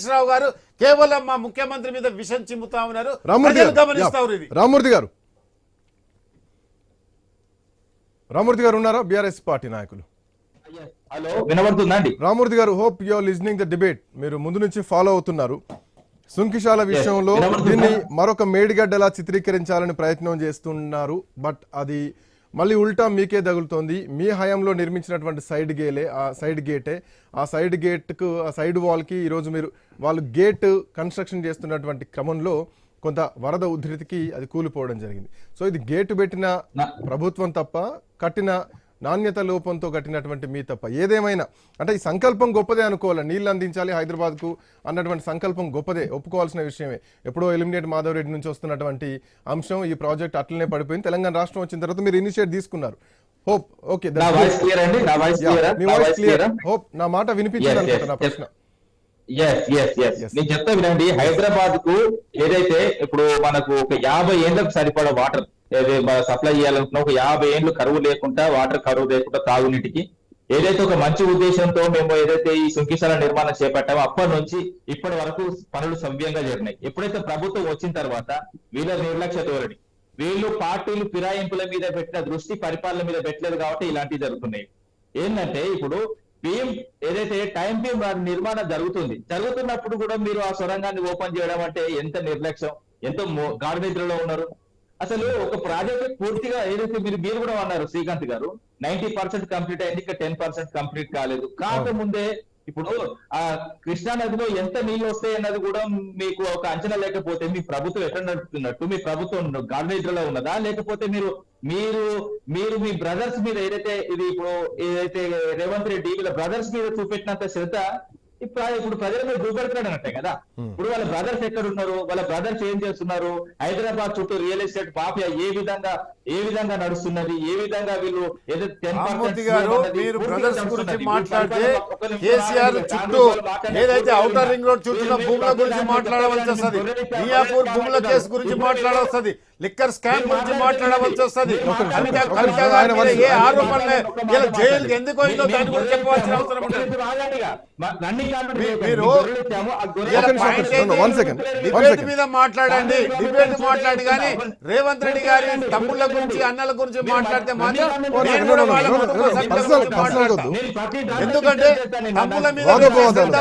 హరీష్ రావు గారు కేవలం మా ముఖ్యమంత్రి మీద విషం చిమ్ముతా ఉన్నారు. రామూర్తి ప్రజలు గారు గమనిస్తారు ఇది. రామూర్తి గారు. రామూర్తి గారు ఉన్నారా? బీఆర్ఎస్ పార్టీ నాయకులు. హలో వినబడుతుందా అండి? రామూర్తి గారు hope you are listening the debate మీరు ముందు నుంచి ఫాలో అవుతున్నారు. సుంకిశాల విషయంలో? దీన్ని మరొక మేడిగడ్డలా చిత్రీకరించాలని ప్రయత్నం చేస్తున్నారు. బట్ అది మళ్ళీ ఉల్టా మీకే తగులుతోంది. మీ హయాంలో నిర్మించినటువంటి సైడ్ గేలే ఆ సైడ్ గేటే. ఆ సైడ్ గేట్కు ఆ సైడ్ వాల్కి ఈరోజు మీరు వాళ్ళు గేట్ కన్స్ట్రక్షన్ చేస్తున్నటువంటి క్రమంలో కొంత వరద ఉధృతికి అది కూలిపోవడం జరిగింది. సో ఇది గేటు పెట్టిన ప్రభుత్వం తప్ప కట్టిన నాణ్యత లోపంతో కట్టినటువంటి మీ తప్ప ఏదేమైనా. అంటే ఈ సంకల్పం గొప్పదే అనుకోవాలి. నీళ్ళు అందించాలి హైదరాబాద్కు అన్నటువంటి సంకల్పం గొప్పదే. ఒప్పుకోవాల్సిన విషయమే. ఎప్పుడో ఎలిమినేట్ మాధవ్ రెడ్డి నుంచి వస్తున్నటువంటి అంశం ఈ ప్రాజెక్ట్ అట్లనే పడిపోయింది. తెలంగాణ రాష్ట్రం వచ్చిన తర్వాత మీరు ఇనిషియేట్ తీసుకున్నారు. హోప్. ఓకే మీ వాయిస్ క్లియర్? హోప్. నా మాట వినిపించింది Yes, అనుకుంటా నా yes, ప్రశ్న. Yes yes yes. నేను చెప్తా వినండి. హైదరాబాద్కు ఏదైతే ఇప్పుడు మనకు ఒక యాభై ఏళ్ళకు సరిపడా వాటర్ సప్లై చేయాలనుకున్నా ఒక యాభై ఏళ్ళు కరువు లేకుండా వాటర్ కరువు లేకుండా తాగునీటికి. ఏదైతే ఒక మంచి ఉద్దేశంతో మేము ఏదైతే ఈ సుంకిశాల నిర్మాణం చేపట్టామో అప్పటి నుంచి ఇప్పటి వరకు పనులు సవ్యంగా జరిగినాయి. ఎప్పుడైతే ప్రభుత్వం వచ్చిన తర్వాత వీళ్ళ నిర్లక్ష్య ధోరణి వీళ్ళు పార్టీలు ఫిరాయింపుల మీద పెట్టిన దృష్టి పరిపాలన మీద పెట్టలేదు కాబట్టి ఇలాంటివి జరుగుతున్నాయి. ఏంటంటే ఇప్పుడు భీమ్ ఏదైతే టైం భీమ్ నిర్మాణం జరుగుతుంది జరుగుతున్నప్పుడు కూడా మీరు ఆ సొరంగాన్ని ఓపెన్ చేయడం అంటే ఎంత నిర్లక్ష్యం ఎంతో గాఢనిద్రలో ఉన్నారు. అసలు ఒక ప్రాజెక్ట్ పూర్తిగా ఏదైతే మీరు మీరు కూడా అన్నారు శ్రీకాంత్ గారు నైన్టీ పర్సెంట్ కంప్లీట్ అయింది ఇంకా టెన్ పర్సెంట్ కంప్లీట్ కాలేదు. కాకముందే ఇప్పుడు ఆ కృష్ణా నదిలో ఎంత నీళ్ళు వస్తాయి అన్నది కూడా మీకు ఒక అంచనా లేకపోతే మీ ప్రభుత్వం ఎక్కడ నడుపుతున్నట్టు మీ ప్రభుత్వం గాఢ ఉన్నదా? లేకపోతే మీరు మీరు మీరు మీ బ్రదర్స్ మీద ఏదైతే ఇది ఇప్పుడు ఏదైతే రేవంత్ రెడ్డి వీళ్ళ బ్రదర్స్ మీద చూపెట్టినంత శ్రద్ధ ఇప్పుడు ఇప్పుడు ప్రజల మీద చూపెడతాడు అన్నట్టే కదా. ఇప్పుడు వాళ్ళ బ్రదర్స్ ఎక్కడ ఉన్నారు వాళ్ళ బ్రదర్స్ ఏం చేస్తున్నారు? హైదరాబాద్ చుట్టూ రియల్ ఎస్టేట్ మాఫియా ఏ విధంగా ఏ విధంగా నడుస్తున్నది? ఏ విధంగా వీళ్ళు ఏదో 10% రామ్మూర్తి గారు అన్నది మీరు పూర్తిగా బ్రదర్స్ నడుస్తున్నది. గురించి వీళ్ళు మాట్లాడితే పరిపాలన ఒక్క నిమిషం కేసీఆర్. చుట్టూ ఏదైతే ఔటర్ రింగ్ రోడ్ చుట్టూ భూముల గురించి మాట్లాడవలసి వస్తుంది. మియాపూర్ భూముల కేసు గురించి మాట్లాడవస్తుంది లిక్కర్ స్కామ్ గురించి. మాట్లాడవలసి వస్తుంది. ఏ జైలుకి. ఎందుకు పోయిందో దాని గురించి చెప్పవలసిన అవసరం ఉంటుంది మీరు- డిబేట్. మీద మాట్లాడండి. డిబేట్ మాట్లాడి కానీ రేవంత్ రెడ్డి గారి తమ్ముళ్ళ గురించి అన్నల గురించి మాట్లాడితే మాత్రం. ఎందుకంటే తమ్ముల మీద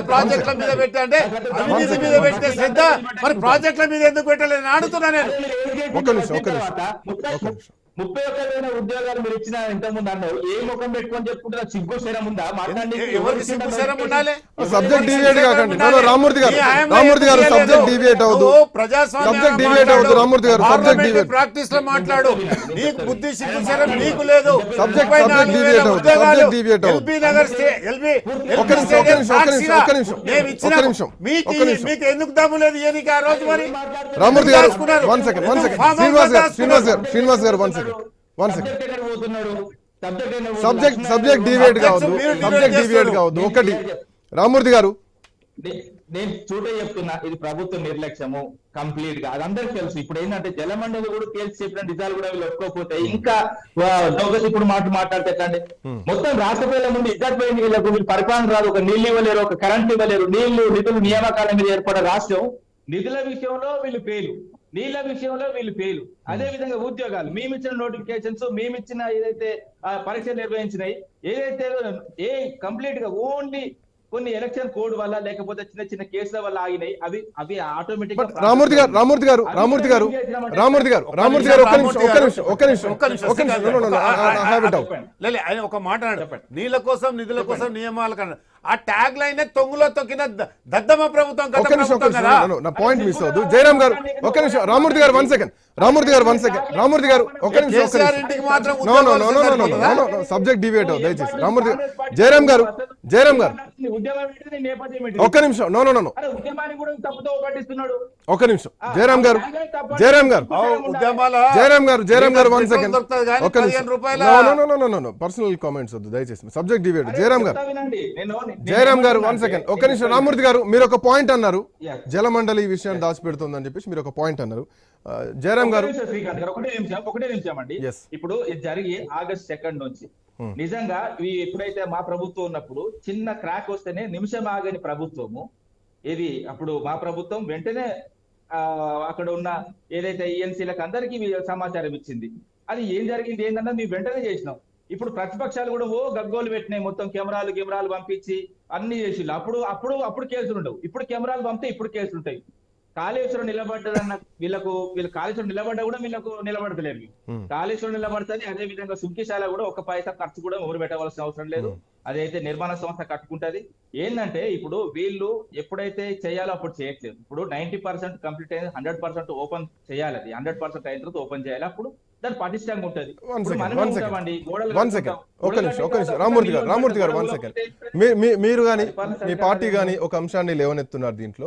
ప్రాజెక్టుల మీద పెట్టంటే అవినీతి మీద పెట్టే శ్రద్ధ మరి ప్రాజెక్టుల మీద ఎందుకు పెట్టలేదు అడుగుతున్నా నేను. ఒక్క నిమిషం, ఒక్క నిమిషం. ముప్పై ఒక్క వేల ఉద్యోగాలు మీరు ఇచ్చిన ఎంత ముందు అన్నారు. ఏ ముఖం పెట్టుకొని చెప్పుకుంటారా సిగ్గు శరం ఉందా? సబ్జెక్ట్ డివియేట్ కాకండి. గారు. గారు సబ్జెక్ట్ చేయలేదు. డివియేట్ రామ్మూర్తి గారు. ప్రాక్టీస్లో మాట్లాడు. నీకు బుద్ధి సిగ్గు శరం నీకు లేదు. ఎల్బీ నగర్ స్టే ఎల్బీ ఒక్క నిమిషం, ఒక్క నిమిషం, ఒక్క నిమిషం, ఒక్క నిమిషం. మీకు. మీకు ఎందుకు దమ్ము లేదు ఏ నీకు ఆ రోజు మరి? రామ్మూర్తి గారు రాసుకున్నారు. వన్ సెకండ్ వన్ సెకండ్ ఫామ్ శ్రీనివాస్ గారు. శ్రీనివాస్ గారు శ్రీనివాస్ గారు one second one second subject subject deviate కావద్దు. Subject deviate. కావద్దు. ఒకటి. రామ్మూర్తి గారు. నేను చూడే చెప్తున్నా. ఇది ప్రభుత్వ నిర్లక్ష్యము. కంప్లీట్గా. అది అందరికి తెలుసు. ఇప్పుడు ఏంటంటే జలమండలి కూడా తేల్చి చెప్పిన నిజాలు కూడా వీళ్ళు ఒప్పుకోకపోతే ఇంకా డోగస్ ఇప్పుడు మాట మాట్లాడితే ఎట్లండి మొత్తం రాష్ట్ర ప్రజల ముందు ఇద్దరు పోయింది వీళ్ళకు వీళ్ళు పరిపాలన రాదు. ఒక నీళ్ళు ఇవ్వలేరు ఒక కరెంట్ ఇవ్వలేరు. నీళ్ళు నిధులు నియామకాల మీద ఏర్పడే రాష్ట్రం. నిధుల విషయంలో వీళ్ళు పేలు నీళ్ళ విషయంలో వీళ్ళు పేలు అదే విధంగా ఉద్యోగాలు. మేమిచ్చిన నోటిఫికేషన్స్ మేమిచ్చిన ఏదైతే పరీక్షలు నిర్వహించినాయి ఏదైతే ఏ కంప్లీట్గా ఓన్లీ కొన్ని ఎలక్షన్ కోడ్ వల్ల లేకపోతే చిన్న చిన్న కేసుల వల్ల ఆగినాయి అవి అవి ఆటోమేటిక్ బట్ రామూర్తి గారు రామూర్తి గారు రామూర్తి గారు రామూర్తి గారు రామూర్తి గారు ఒక్క నిమిషం ఒక్క నిమిషం ఒక్క నిమిషం ఒక్క నిమిషం ఒక్క నిమిషం ఒక మాట అన్నాడు. నీళ్ళ కోసం నిధుల కోసం నియమాల కన్నా ఆ ట్యాగ్ లైన్ తొంగులో తొక్కిన దద్దమ్మ ప్రభుత్వం ఒక్క నిమిషం ఒక్క నిమిషం నా పాయింట్ మిస్ అవ్వదు జయరామ్ గారు ఒక్క నిమిషం రామూర్తి గారు వన్ సెకండ్ రామూర్తి గారు వన్ సెకండ్ రామూర్తి గారు ఒక్క నిమిషం ఒక్క సబ్జెక్ట్ డివేట్ అవ్వదు దయచేసి రామూర్తి గారు జయరామ్ గారు జయరామ్ గారు? ఒక్క నిమిషం నో నో నో నో అరే ఉద్యమాన్ని కూడా తప్పుతో పట్టిస్తున్నాడు ఒక్క నిమిషం జయరామ్ గారు జయరామ్ గారు ఆ ఉద్యమాల జయరామ్ గారు జయరామ్ గారు వన్ సెకండ్ ఒక్క నిమిషం పదిహేను రూపాయల no no no no no personal comments వద్దు దయచేసి సబ్జెక్ట్ డివేట్ జయరామ్ గారు జయరామ్ గారు వన్ సెకండ్ ఒక్క నిమిషం. రామూర్తి గారు మీరు ఒక పాయింట్ అన్నారు. జలమండలి ఈ విషయాన్ని దాచిపెడుతుందని చెప్పేసి మీరు ఒక పాయింట్ అన్నారు. జయరామ్ గారు ఒకటే నిమిషం శ్రీకాంత్ గారు, ఒకటే నిమిషం ఒకటే నిమిషం అండి. ఇప్పుడు ఇది జరిగి ఆగస్ట్ సెకండ్ నుంచి. నిజంగా ఇవి ఎప్పుడైతే మా ప్రభుత్వం ఉన్నప్పుడు చిన్న క్రాక్ వస్తేనే నిమిషం ఆగని ప్రభుత్వము. ఏది అప్పుడు మా ప్రభుత్వం వెంటనే అక్కడ ఉన్న ఏదైతే ఈఎన్సీలకు అందరికీ సమాచారం ఇచ్చింది. అది ఏం జరిగింది ఏంటన్నది మేము వెంటనే చేసినాం. ఇప్పుడు ప్రతిపక్షాలు కూడా ఓ గగ్గోలు పెట్టినాయి. మొత్తం కెమెరాలు కెమెరాలు పంపించి అన్ని చేసిండు అప్పుడు అప్పుడు అప్పుడు కేసులు ఉండవు. ఇప్పుడు కెమెరాలు పంపితే ఇప్పుడు కేసులు ఉంటాయి. కాళేశ్వరం నిలబడ్డదన్న వీళ్ళకు వీళ్ళు కాళేశ్వరం నిలబడ్డా కూడా వీళ్ళకు నిలబడతలేరు. కాళేశ్వరం నిలబడుతుంది. అదే విధంగా సుంకిశాల కూడా ఒక పైసా ఖర్చు కూడా ఎవరు పెట్టవలసిన అవసరం లేదు. అదైతే నిర్మాణ సంస్థ కట్టుకుంటది. ఏంటంటే ఇప్పుడు వీళ్ళు ఎప్పుడైతే చేయాలో అప్పుడు చేయట్లేదు. ఇప్పుడు నైన్టీ పర్సెంట్ కంప్లీట్ అయింది హండ్రెడ్ పర్సెంట్ ఓపెన్ చేయాలి. అది హండ్రెడ్ పర్సెంట్ అయిన తర్వాత ఓపెన్ చేయాలి. అప్పుడు దాని పటిష్టంగా ఉంటది వన్. సెకండ్ గోడలు నిమిషం. రామూర్తి గారు రామూర్తి గారు వన్. సెకండ్ మీరు కానీ మీ పార్టీ. కానీ ఒక అంశాన్ని లేవనెత్తున్నారు దీంట్లో